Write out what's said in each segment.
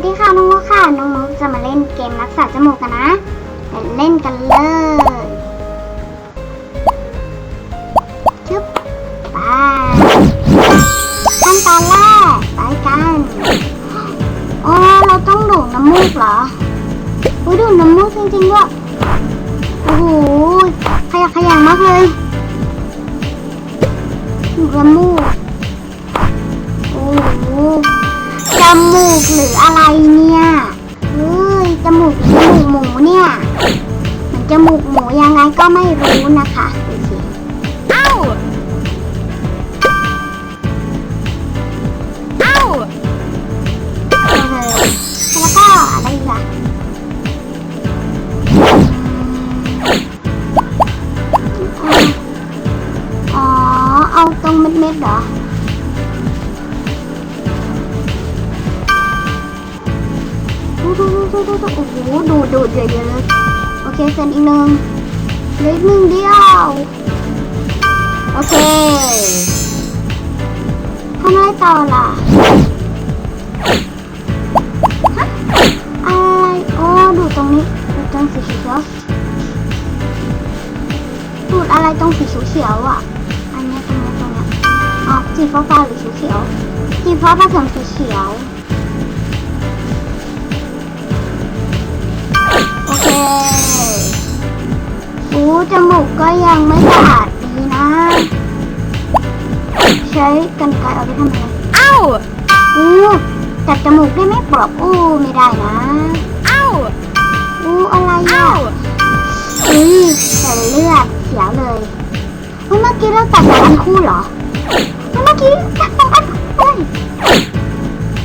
วัสดีค่ะน้องมุกค่ะ น้องมุกจะมาเล่นเกมรักษาจมูกกันนะไปเล่นกันเลยชึบไปขั้นตอนแรกไปกันอ๋อเราต้องดูดน้ำมูกเหรออุ้ยดูดน้ำมูกจริงๆด้วยโอ้โหขยักขยันมากเลยดูดน้ำมูก กหรืออะไรเนี่ยเฮ้ยจมูกหรือจมูกหมูเนี่ยมันจมูกหมูยังไงก็ไม่รู้นะคะ ดูดูดูโอ้โหดูดูเยอะๆเลยโอเคเซ็นอีกหนึ่งเหลืออีกหนึ่งเดียว โอเคทำอะไรต่อล่ะฮะอะไรโอ้ดูตรงนี้ดูตรงสีเขียวดูดอะไรตรงสีเขียวอะ อันเนี้ยตรงเนี้ยตรงเนี้ยอ๋อสีฟ้าฟ้าๆหรือสีเขียวสีฟ้าผสมสีเขียว โอเคโอ้จมูกก็ยังไม่สะอาดดีนะ ใช้กันไกรเอาไปทำอะไรเอ้าโอ้จัดจมูกได้ไหมปลอกอู้ไม่ได้นะ เอ้าอู้อะไรอะเอ้าอุ้ยแต่เลือดเสียเลยเฮ้ยเมื่อกี้เราตัดสองอันคู่เหรอเฮ้ยเมื่อกี้ตัดสองอันเฮ้ย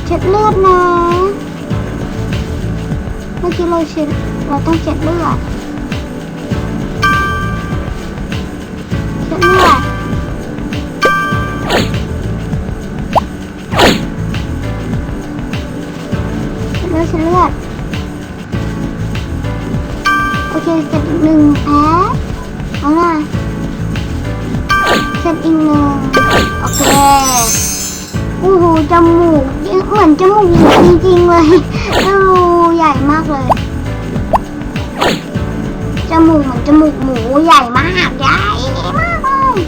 เช็ดเลือดนะเมื่อกี้เราเช็ดเราต้องเช็ดเลือดเช็ดเลือดเช็ดเลือดเช็ดเลือดโอเคเสร็จหนึ่งแผลเอาล่ะเสร็จอีกหนึ่งโอเคโอ้โหจมูกเหมือนจมูกจริงๆเลย ใหญ่มากเลย จมูกเหมือนจมูกหมูใหญ่มากใหญ่มากเลย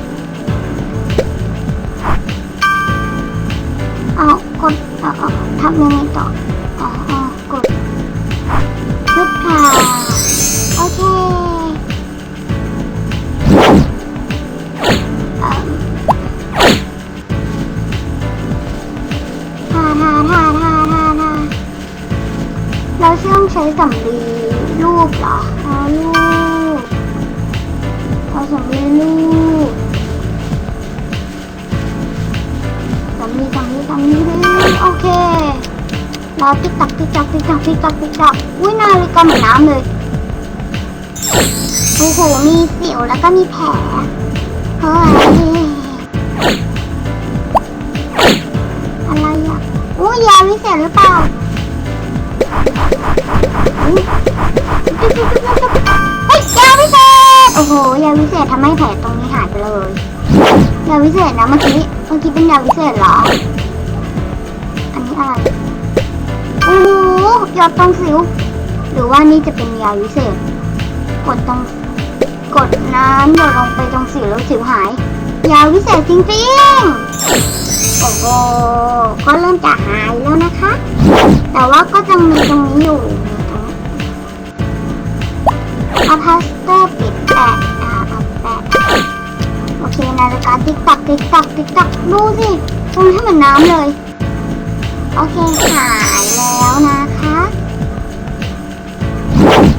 เอากดเอาเอาทำยังไงต่ออ๋อ เราเชื่อมใช้สำลีรูปเหรออ๋อรูปเอาสำลีรูปสำลีสำลีสำลีรูปโอเครอติ๊กตักติ๊กตักติ๊กตักติ๊กตักติ๊กตักอุ้ยนาฬิกาเหมือนน้ำเลยโอ้โหมีสิวแล้วก็มีแผลเฮ้ยอะไรอะอุ้ยยาวิเศษหรือเปล่า เฮ้ยยาวิเศษ โอ้โหยาวิเศษทำให้แผลตรงนี้หายไปเลย ยาวิเศษนะเมื่อกี้เมื่อกี้เป็นยาวิเศษเหรอ อันนี้อะไร โอ้โหหยอดตรงสิว หรือว่านี่จะเป็นยาวิเศษ กดตรงกดน้ำหยดลงไปตรงสิวแล้วสิวหาย ยาวิเศษจริงๆ โอ้โหก็เริ่มจะหายแล้วนะคะ แต่ว่าก็จะมีตรงนี้อยู่ เอาพลาสเตอร์ปิดแปะอ่าเอาแปะโอเคนาฬิกาติ๊กตักติ๊กตักติ๊กตักดูสิตรงให้เหมือนน้ำเลย โอเคหายแล้วนะคะ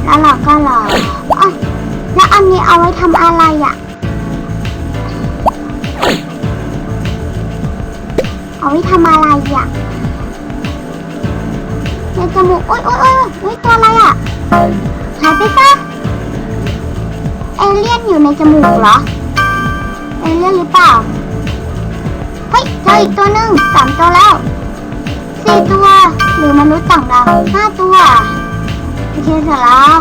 แล้วเราก็รออะแล้วอันนี้เอาไว้ทำอะไรอะ เอาไว้ทำอะไรอะในจมูกโอ๊ยโอ๊ยโอ๊ยโอ๊ยตัวอะไรอะหายไปซะ เอเลี่ยนอยู่ในจมูกเหรอ เอเลี่ยนหรือเปล่า เฮ้ยเจออีกตัวหนึ่งสามตัวแล้วสี่ตัว หรือมนุษย์ต่างดาวห้าตัวโอเคเสร็จแล้ว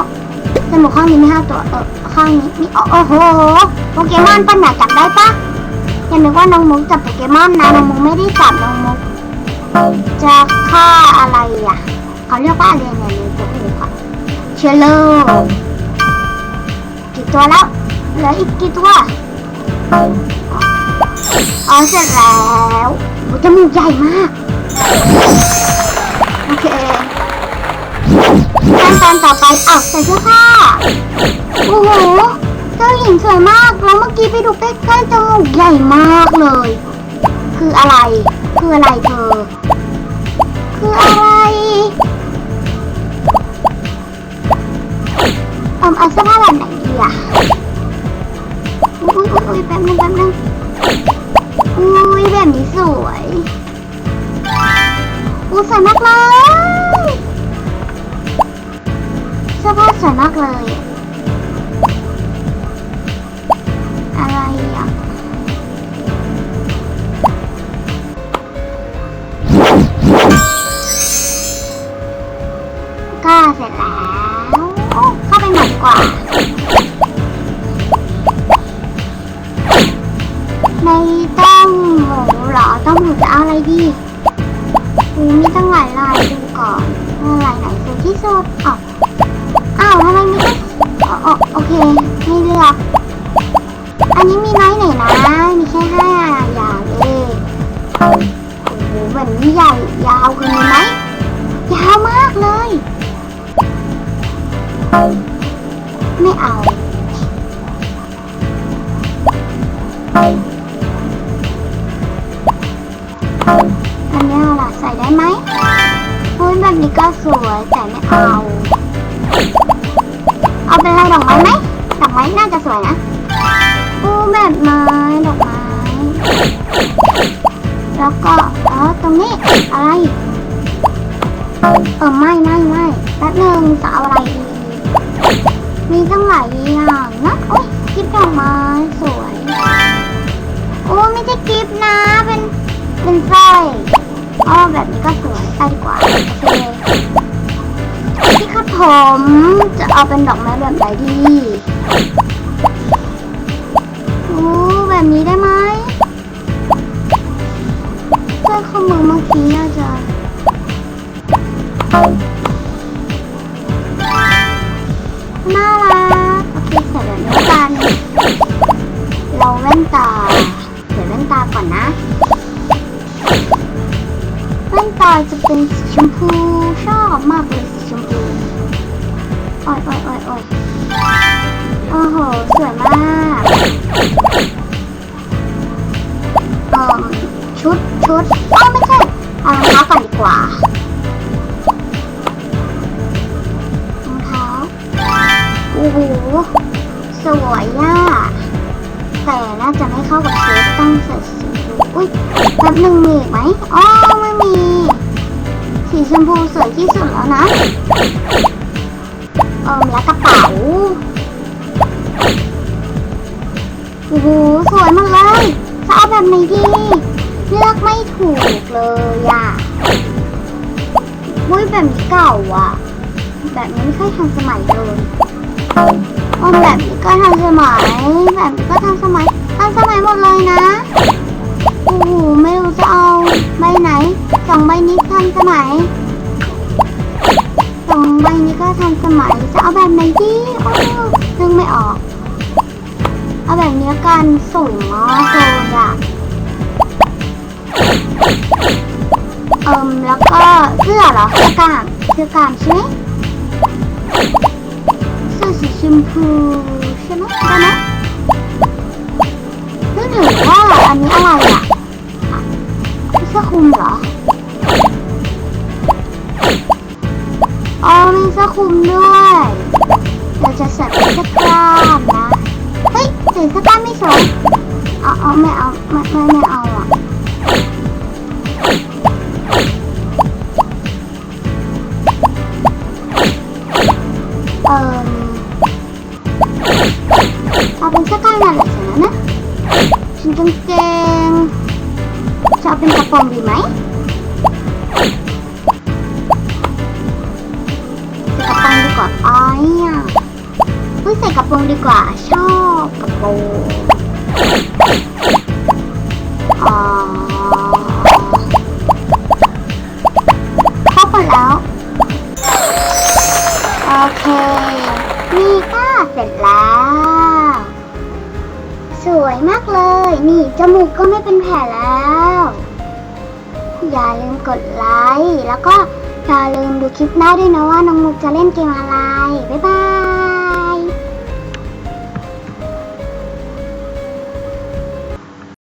จมูกข้างนี้มีห้าตัวเออข้างนี้มีโอ้โหโปเกมอนปัญหาจับได้ปะอย่านึกว่าน้องมุกจับโปเกมอนนะน้องมุกไม่ได้จับน้องมุกจะฆ่าอะไรอะ เขาเรียกว่าอะไรเนี่ยในตัวอูค่ะเชลโล ตัวแล้ว เหลืออีกกี่ตัวอ๋อเสร็จแล้วโอ้จมูกใหญ่มาก โอเคขั้นตอนต่อไปออกใส่เสื้อผ้า โอ้โห เจ้าหญิงสวยมาก แล้วเมื่อกี้ไปดูใกล้ๆจมูกใหญ่มากเลย คืออะไร คืออะไรเธอ คืออะไรเอมเอาเสื้อผ้าแบบไหน อะอุ้ยอุ้ยอุ้ยแป๊บนึงแป๊บนึงอุ้ยแบบนี้สวยอุ้ยสวยมากเลยเสื้อผ้าสวยมากเลย เอาอันนี้เอาล่ะใส่ได้ไหมพูดแบบนี้ก็สวยแต่ไม่เอา เอาเป็นลายดอกไม้ไหมดอกไม้น่าจะสวยนะปูแบบไม้ดอกไม้ แล้วก็อ๋อตรงนี้อะไร เออไม่ไม่ไม่แป๊บหนึงจะเอาอะไร มีตั้งหลายอย่างนะโอ้ยกิฟต์ดอกไม้สวยโอ้ไม่ใช่กิฟต์นะเป็นเป็นสร้อยอ๋อแบบนี้ก็สวยไปกว่าโอเคที่คัดผมจะเอาเป็นดอกไม้แบบไหนดีโอ้แบบนี้ได้ไหมสร้อยข้อมือเมื่อกี้น่าจะ อ้ยโอ้ยโอ้ยโอ้ยโอ้โห สวยมากเออชุดชุดอ๋อไม่ใช่เอารองเท้าก่อนดีกว่ารองเท้าโอ้โหสวยอะแต่น่าจะไม่เข้ากับชุดต้องใส่สีชมพูอุ้ยแป๊บหนึ่งมีอีกไหมอ๋อไม่มี สีชมพูสวยที่สุดแล้วนะ เออแล้วกระเป๋าโอ้โหสวยมากเลยจะเอาแบบไหนดีเลือกไม่ถูกเลยอะอุ้ยแบบนี้เก่าอะ แบบนี้ไม่ค่อยทันสมัยเลยอ๋อแบบนี้ก็ทันสมัย แบบนี้ก็ทันสมัยทันสมัยหมดเลยนะโอ้โหไม่รู้จะเอาใบไหนสองใบนี้ทันสมัย ก็ทันสมัย จะเอาแบบไหนดีโอ้นึกไม่ออก เอาแบบนี้กันสวยมากเลยอะเอิมแล้วก็เสื้อเหรอเสื้อกล้ามเสื้อกล้ามใช่ไหมเสื้อสีชมพูใช่ไหมได้ไหม ว่าอ้อยอะเฮ้ยใส่กระโปรงดีกว่า ชอบกระโปรงอ๋อเข้าไปแล้ว โอเค นี่ก็เสร็จแล้ว สวยมากเลย นี่จมูกก็ไม่เป็นแผลแล้ว อย่าลืมกดไลค์แล้วก็ อย่าลืมดูคลิปหน้าด้วยนะว่าน้องมุกจะเล่นเกมอะไร บ๊ายบาย